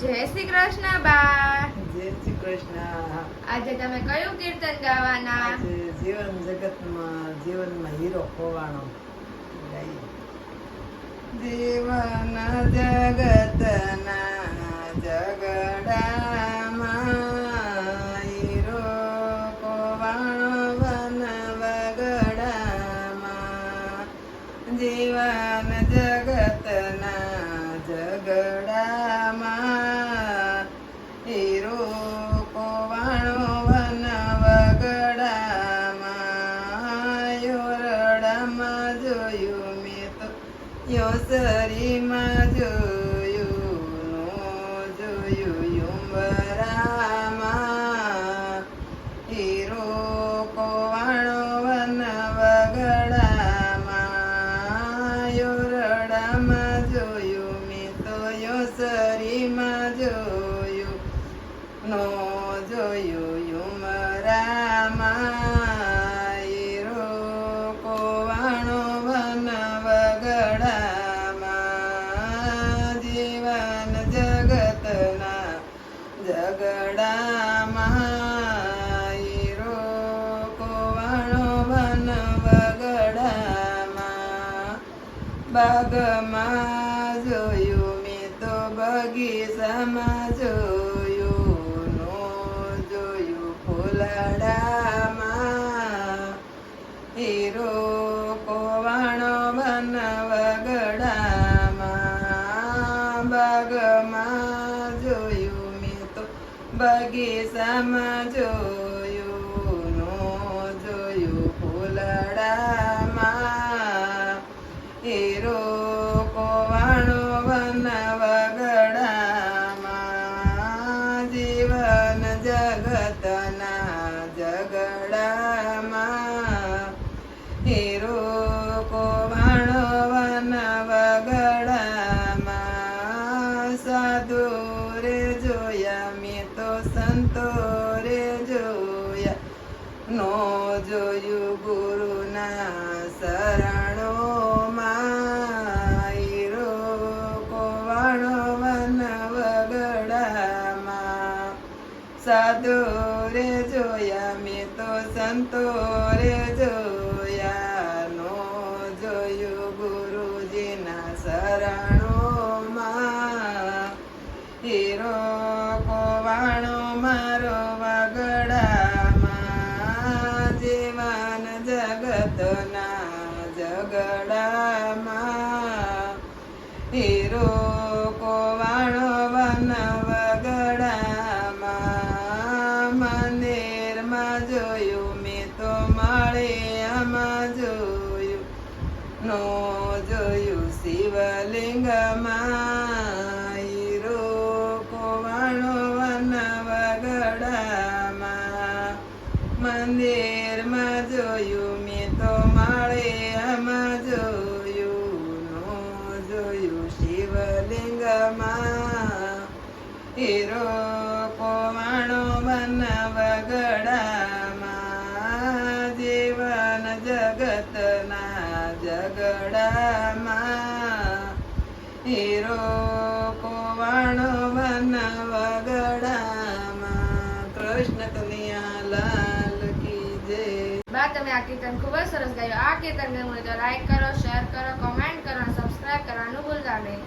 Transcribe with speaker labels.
Speaker 1: જય શ્રી કૃષ્ણ બા
Speaker 2: જય શ્રી કૃષ્ણ.
Speaker 1: આજે તમે કયું કીર્તન ગાવાના?
Speaker 2: જીવન જગતમાં જીવનમાં હીરો ખોવાનો જીવન જગતના જગડામાં હીરો ખોવાણો વન વગડામાં. જીવન જગતના ઝઘડામાં યોસરીમાં જોયું જોયું યુંબરામાં હીરો કોવાણો વન વગડામાં યોરડામાં જોયું મેં તો યોસરીમાં જોયું નો જોયું બાગમાં જોયું મેં તો બગીચામાં જોયું નો જોયું ફૂલડામાં. Hero કોવાણો one વગડામાં. બાગમાં જોયું મેં તો બગીચામાં જોયું સાધુ રે જોયા, મેં તો સંતો રે જોયા. નો જોયું ગુરુના શરણોમાં માયરો કોવાણો વન વગડામાં. સાધુ રે જોયા, મેં તો સંતો રે જોયા જીવન જગતના જગડામાં હીરો કોવાણો વન વગડામાં મંદિરમાં જોયું મેં તો માળિયામાં જોયું નો જોયું શિવલિંગમાં જોયું મેં તો માળે આમાં જોયું નો જોયું શિવલિંગમાં. હીરો કોવાણો વન વગડામાં જીવન જગતના ઝઘડામાં. હીરો કોવાણો વન
Speaker 1: તમે આ કીર્તન ખૂબ જ સરસ ગાયું. આ કીર્તન ગમ્યું તો લાઈક કરો શેર કરો કોમેન્ટ કરો અને સબસ્ક્રાઇબ કરવાનું ભૂલતા નહીં.